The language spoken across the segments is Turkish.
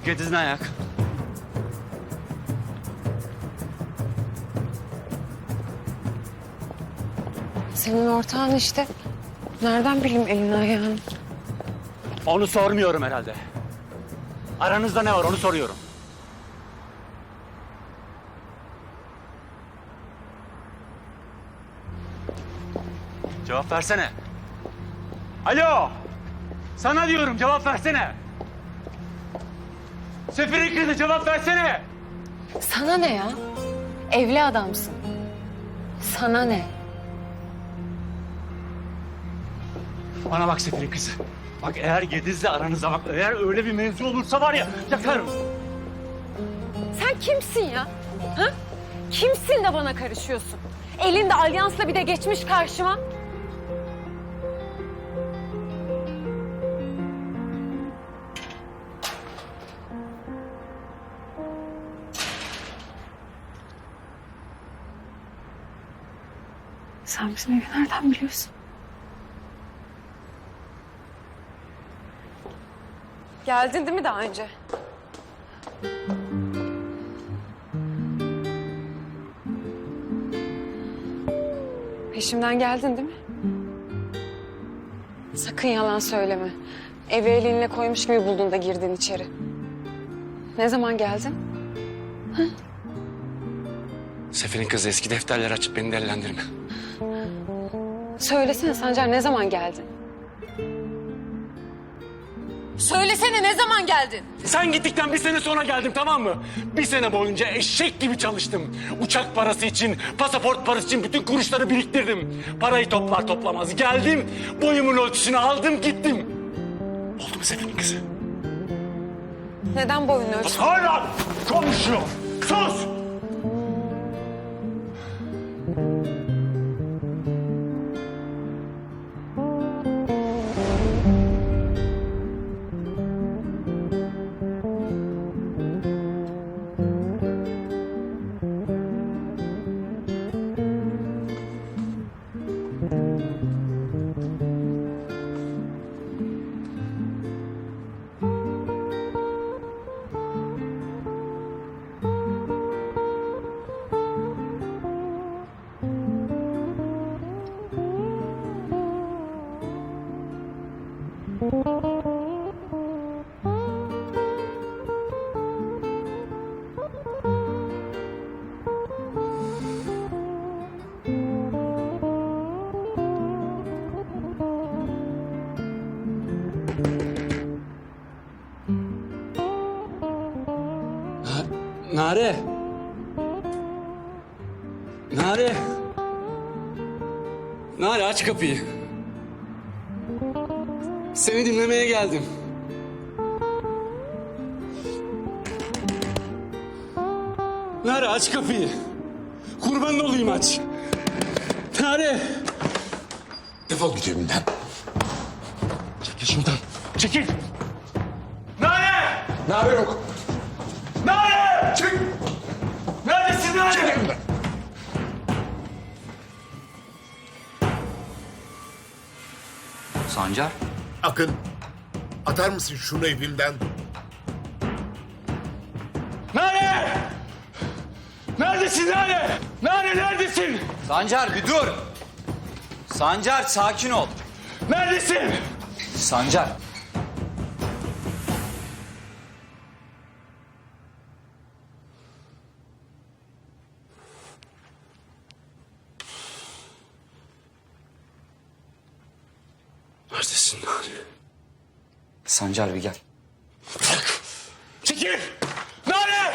Bu Gediz ne ayak? Senin ortağın işte. Nereden bileyim elini ayağını? Onu sormuyorum herhalde. Aranızda ne var onu soruyorum. Cevap versene. Alo! Sana diyorum cevap versene. Seferin kızı cevap versene. Sana ne ya? Evli adamsın. Sana ne? Bana bak Seferin kızı. Bak eğer Gediz'le aranızda bak eğer öyle bir mevzu olursa var ya yakarım. Sen kimsin ya? Ha? Kimsin de bana karışıyorsun? Elinde alyansla bir de geçmiş karşıma. Sen bizim evi nereden biliyorsun? Geldin değil mi daha önce? Peşimden geldin değil mi? Sakın yalan söyleme. Evi elinle koymuş gibi buldun da girdin içeri. Ne zaman geldin? Sefer'in kızı eski defterler açıp beni delilendirme. Söylesene Sancar ne zaman geldin? Söylesene ne zaman geldin? Sen gittikten bir sene sonra geldim tamam mı? Bir sene boyunca eşek gibi çalıştım. Uçak parası için, pasaport parası için bütün kuruşları biriktirdim. Parayı toplar toplamaz geldim. Boyumun ölçüsünü aldım gittim. Oldu mu Sefer'in kızı? Neden boyun ölçtün? Hala konuşuyor. Sus! Aç kapıyı. Seni dinlemeye geldim. Nare aç kapıyı. Kurban olayım aç. Nare. Defol git evimden. Çekil şuradan. Çekil. Nare! Nare yok. Nare! Çık. Neredesin Nare? Çık evimden. Sancar. Akın. Atar mısın şunu evimden? Nare! Neredesin Nare? Nare neredesin? Sancar bir dur. Sancar sakin ol. Neredesin? Sancar. Sancar bir gel. Bırak. Çekil. Nare!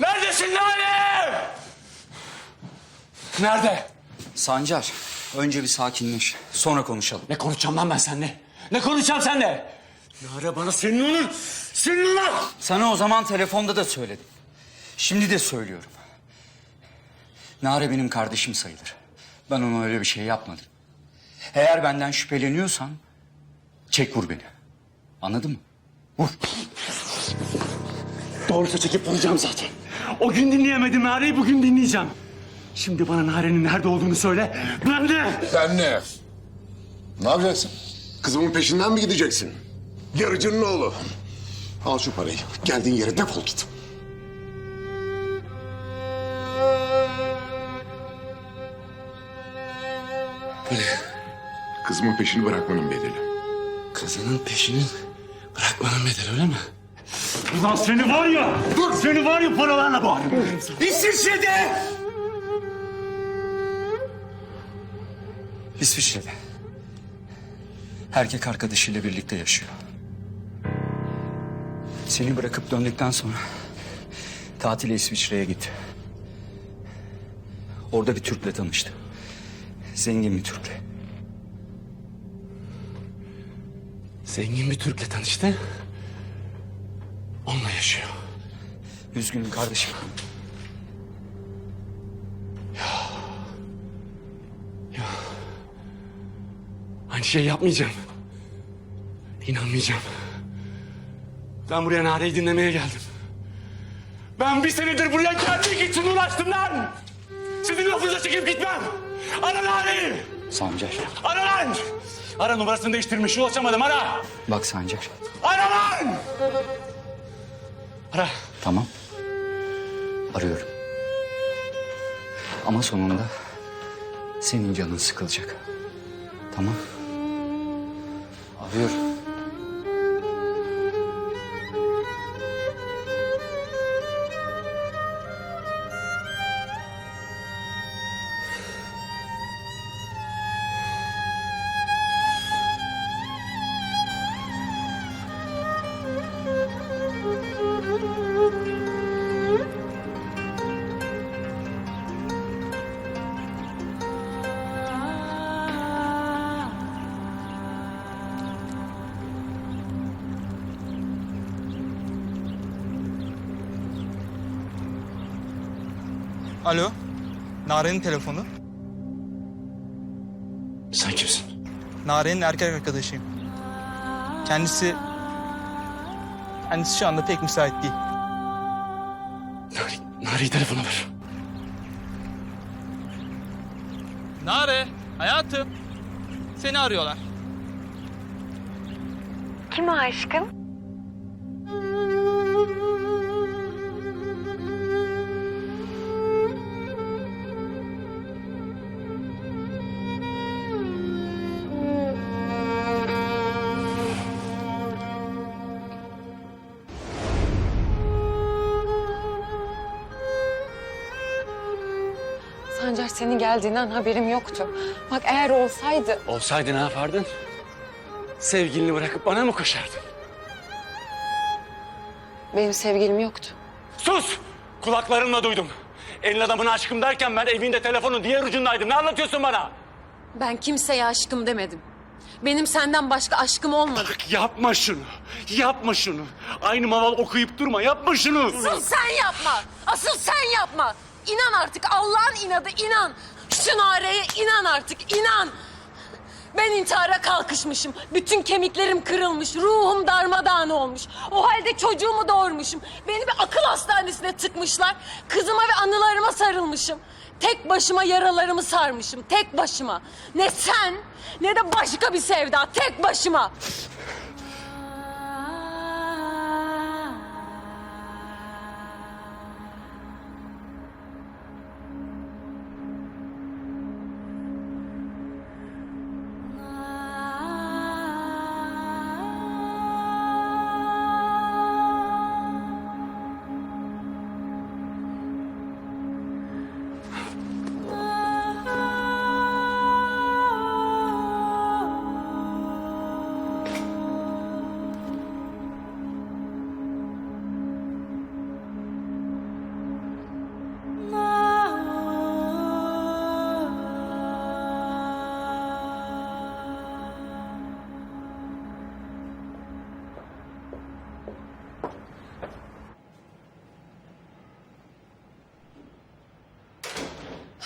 Neredesin Nare? Nerede? Sancar önce bir sakinleş. Sonra konuşalım. Ne konuşacağım lan ben seninle? Ne konuşacağım seninle? Nare bana senin onun, senin onun. Sana o zaman telefonda da söyledim. Şimdi de söylüyorum. Nare benim kardeşim sayılır. Ben ona öyle bir şey yapmadım. Eğer benden şüpheleniyorsan çek vur beni. Anladın mı? Vur. Doğrusu çekip vuracağım zaten. O gün dinleyemedim Nare'yi bugün dinleyeceğim. Şimdi bana Nare'nin nerede olduğunu söyle. Ben de. Sen ne? Ne yapacaksın? Kızımın peşinden mi gideceksin? Yarıcının oğlu. Al şu parayı. Geldiğin yere defol git. Kızımın peşini bırakmanın bedeli. Kızının peşini bırakmanın bedeli öyle mi? Ulan seni var ya. Dur. Seni var ya paralarla bağırırım. İsviçre'de! İsviçre'de. Erkek arkadaşıyla birlikte yaşıyor. Seni bırakıp döndükten sonra tatile İsviçre'ye gitti. Orada bir Türk'le tanıştı. Zengin bir Türk'le. Zengin bir Türk'le tanıştı. Onunla yaşıyor. Üzgünüm kardeşim. Aynı şey yapmayacağım. İnanmayacağım. Ben buraya Nare'yi dinlemeye geldim. Ben bir senedir buraya gelmek için uğraştım lan. Sizin lafınıza çıkıp gitmem. Ara Nare'yi. Sancar. Ara lan. Ara numarasını değiştirmiş. Ulaşamadım. Ara. Bak Sancar. Ara lan. Ara. Tamam. Arıyorum. Ama sonunda senin canın sıkılacak. Tamam. Arıyorum. Alo. Nare'nin telefonu. Sen kimsin? Nare'nin erkek arkadaşıyım. Kendisi... Kendisi şu anda pek müsait değil. Nari, Nari'yi telefona ver. Nare, hayatım. Seni arıyorlar. Kim o aşkım? Sancar senin geldiğinden haberim yoktu. Bak eğer olsaydı... Olsaydı ne yapardın? Sevgilini bırakıp bana mı koşardın? Benim sevgilim yoktu. Sus! Kulaklarımla duydum. Elin adamına aşkım derken ben evinde telefonun diğer ucundaydım. Ne anlatıyorsun bana? Ben kimseye aşkım demedim. Benim senden başka aşkım olmadı. Yapma şunu. Yapma şunu. Aynı maval okuyup durma. Yapma şunu. Asıl sen yapma. Asıl sen yapma. İnan artık Allah'ın inadı inan. Şu nareye inan artık inan. Ben intihara kalkışmışım. Bütün kemiklerim kırılmış. Ruhum darmadağın olmuş. O halde çocuğumu doğurmuşum. Beni bir akıl hastanesine tıkmışlar. Kızıma ve anılarıma sarılmışım. Tek başıma yaralarımı sarmışım. Tek başıma. Ne sen ne de başka bir sevda. Tek başıma.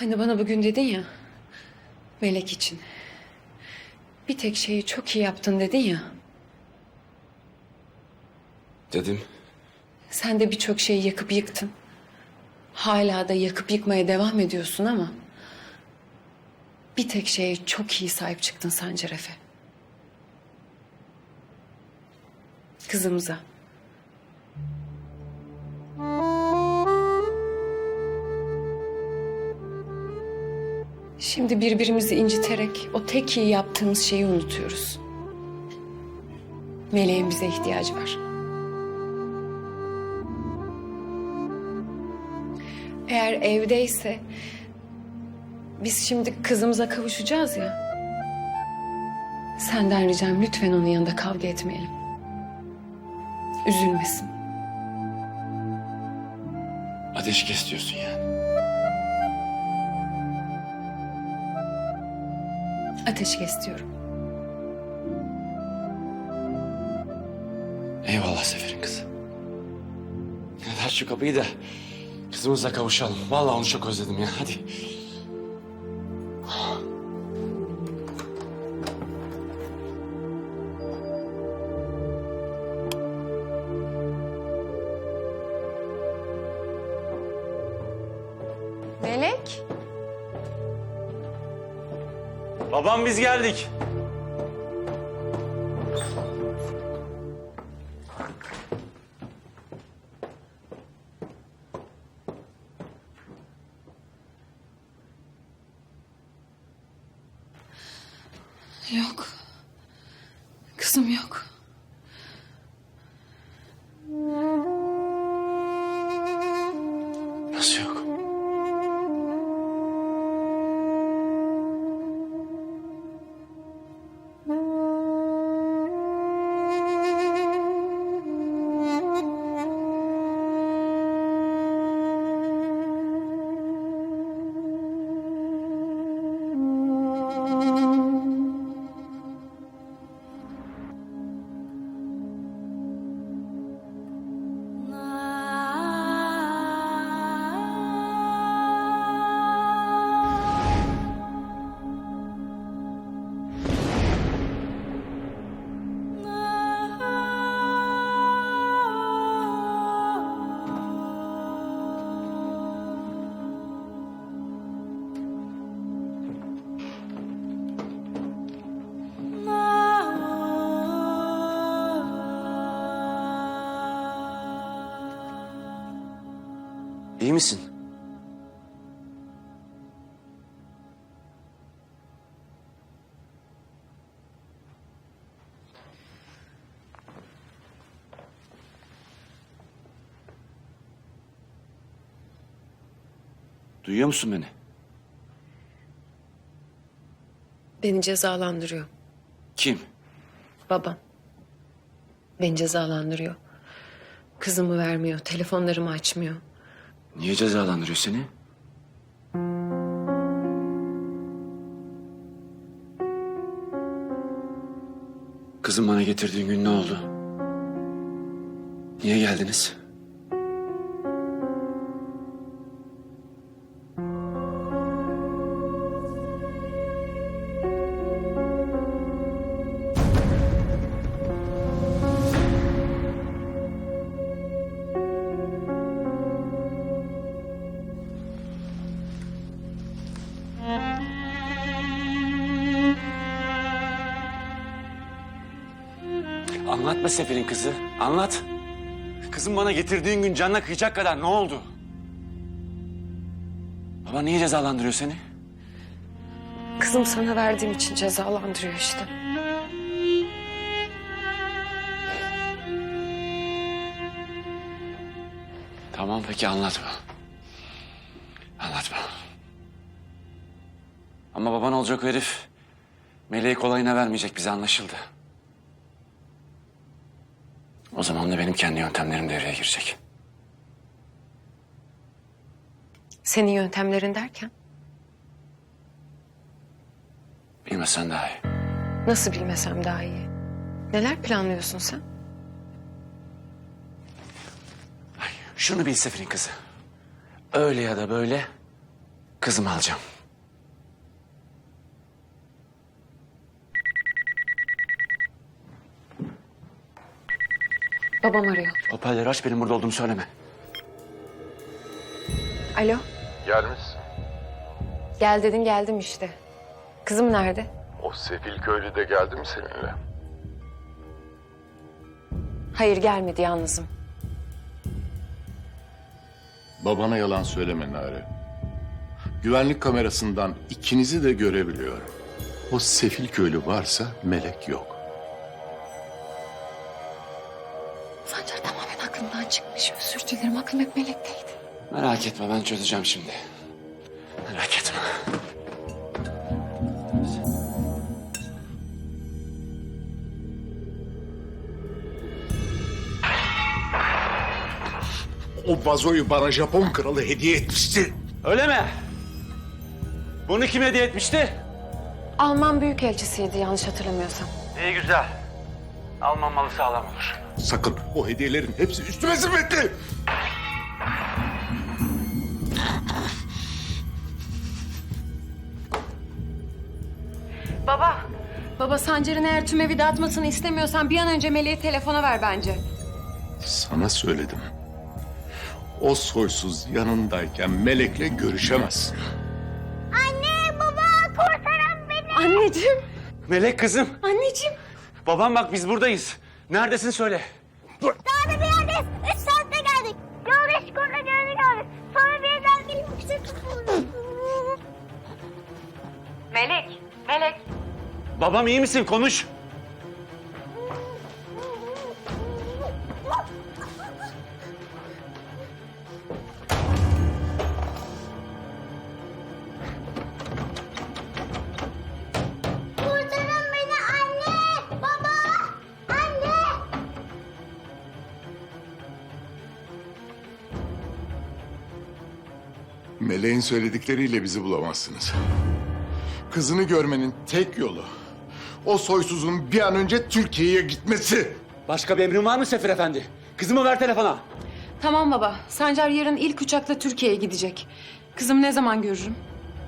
Hani bana bugün dedin ya. Melek için. Bir tek şeyi çok iyi yaptın dedin ya. Dedim. Sen de birçok şeyi yakıp yıktın. Hala da yakıp yıkmaya devam ediyorsun ama... ...bir tek şeye çok iyi sahip çıktın Sancar Efe. Kızımıza. Şimdi birbirimizi inciterek o tek iyi yaptığımız şeyi unutuyoruz. Meleğin bize ihtiyacı var. Eğer evdeyse biz şimdi kızımıza kavuşacağız ya. Senden ricam lütfen onun yanında kavga etmeyelim. Üzülmesin. Ateşkes diyorsun yani. Ateşkes diyorum. Eyvallah Sefer'in kızı. Aç şu kapıyı da kızımızla kavuşalım. Vallahi onu çok özledim ya. Hadi. Babam biz geldik. Yok. Kızım yok. Nasıl yok? İyi misin? Duyuyor musun beni? Beni cezalandırıyor. Kim? Babam. Beni cezalandırıyor. Kızımı vermiyor, telefonlarımı açmıyor. Niye cezalandırıyor seni? Kızım bana getirdiğin gün ne oldu? Niye geldiniz? Anlatma Sefir'in kızı. Anlat. Kızım bana getirdiğin gün canına kıyacak kadar ne oldu? Baba niye cezalandırıyor seni? Kızım sana verdiğim için cezalandırıyor işte. Tamam peki anlatma. Anlatma. Ama baban olacak o herif meleği kolayına vermeyecek bize anlaşıldı. O zaman da benim kendi yöntemlerim devreye girecek. Senin yöntemlerin derken? Bilmesen daha iyi. Nasıl bilmesem daha iyi. Neler planlıyorsun sen? Şunu bil Sefir'in kızı. Öyle ya da böyle kızımı alacağım. Babam arıyor. Hoparlörü aç benim burada olduğumu söyleme. Alo, Gelmişsin. gel dedin geldim işte. Kızım nerede? O sefil köylü de geldi mi seninle? Hayır gelmedi yalnızım. Babana yalan söyleme Nare. Güvenlik kamerasından ikinizi de görebiliyorum. O sefil köylü varsa melek yok. Çıkmış. Özür dilerim aklım hep melekteydi. Merak etme ben çözeceğim şimdi. Merak etme. O vazoyu bana Japon kralı hediye etmişti. Öyle mi? Bunu kim hediye etmişti? Alman büyükelçisiydi yanlış hatırlamıyorsam. İyi güzel. Alman malı sağlam olur. Sakın o hediyelerin hepsi üstüme zimmetli. Baba. Baba Sancar'ın eğer tüm evi dağıtmasını istemiyorsan bir an önce Meleğe telefona ver bence. Sana söyledim. O soysuz yanındayken melekle görüşemez. Anneciğim. Melek kızım. Anneciğim. Babam bak biz buradayız. Neredesin söyle. Daha da bir yerdeyiz. Üç saatte geldik. Yolda çikolata görünü gördük. Sonra bir yerden gelip yüksek Melek. Melek. Babam iyi misin? Konuş. Meleğin söyledikleriyle bizi bulamazsınız. Kızını görmenin tek yolu o soysuzun bir an önce Türkiye'ye gitmesi. Başka bir emrin var mı Sefir Efendi? Kızımı ver telefona. Tamam baba. Sancar yarın ilk uçakla Türkiye'ye gidecek. Kızım ne zaman görürüm?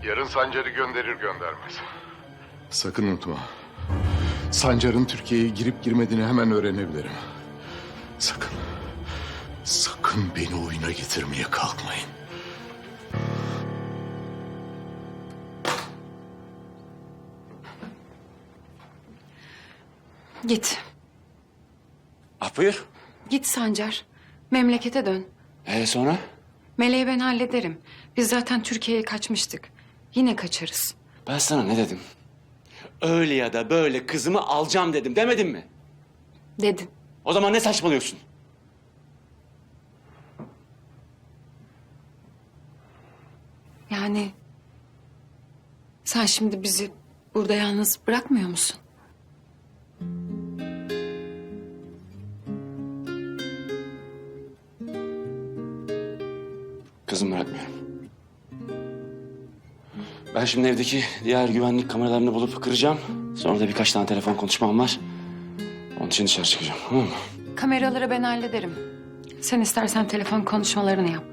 Yarın Sancar'ı gönderir göndermez. Sakın unutma. Sancar'ın Türkiye'ye girip girmediğini hemen öğrenebilirim. Sakın. Sakın beni oyuna getirmeye kalkmayın. Git. Ah buyur. Git Sancar. Memlekete dön. Ee sonra? Meleği ben hallederim. Biz zaten Türkiye'ye kaçmıştık. Yine kaçarız. Ben sana ne dedim? Öyle ya da böyle kızımı alacağım dedim demedim mi? Dedin. O zaman ne saçmalıyorsun? Yani sen şimdi bizi burada yalnız bırakmıyor musun? Kızım bırakmıyorum. Ben şimdi evdeki diğer güvenlik kameralarını bulup kıracağım. Sonra da birkaç tane telefon konuşmam var. Onun için dışarı çıkacağım. Tamam mı? Kameraları ben hallederim. Sen istersen telefon konuşmalarını yap.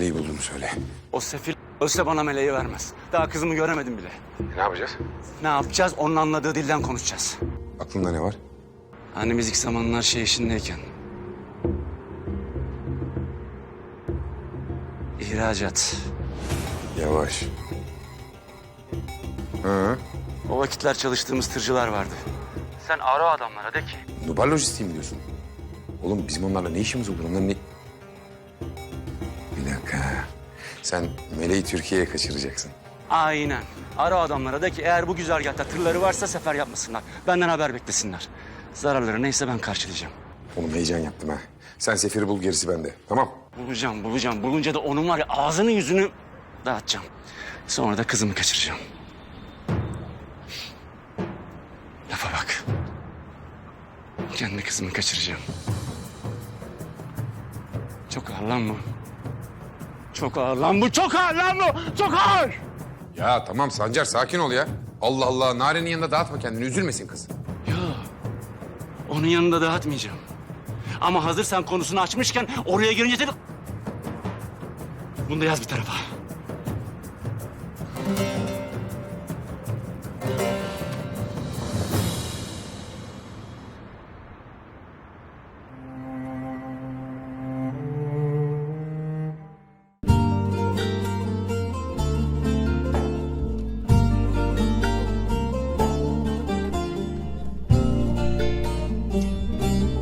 Meleği bulduğunu söyle. O sefil ölse bana meleği vermez. Daha kızımı göremedim bile. Ne yapacağız? Ne yapacağız? Onun anladığı dilden konuşacağız. Aklında ne var? Annemiz ilk zamanlar şey işindeyken. İhracat. Yavaş. Hı. O vakitler çalıştığımız tırcılar vardı. Sen ara o adamlara de ki. Nubar lojistiği mi diyorsun? Oğlum bizim onlarla ne işimiz olur? Onların ne... Dakika. Sen meleği Türkiye'ye kaçıracaksın. Aynen. Ara adamlara de ki eğer bu güzergahta tırları varsa sefer yapmasınlar. Benden haber beklesinler. Zararları neyse ben karşılayacağım. Oğlum heyecan yaptım ha. Sen Sefir'i bul gerisi bende. Tamam. Bulacağım, bulacağım. Bulunca da onun var ya ağzını yüzünü dağıtacağım. Sonra da kızımı kaçıracağım. Lafa bak. Kendi kızımı kaçıracağım. Çok ağır lan bu. Çok ağır lan bu, çok ağır lan bu, çok ağır. Ya tamam Sancar sakin ol ya. Allah Allah Nare'nin yanında dağıtma kendini üzülmesin kız. Yo, onun yanında dağıtmayacağım. Ama hazır sen konusunu açmışken oraya girince tabii... Bunu da yaz bir tarafa.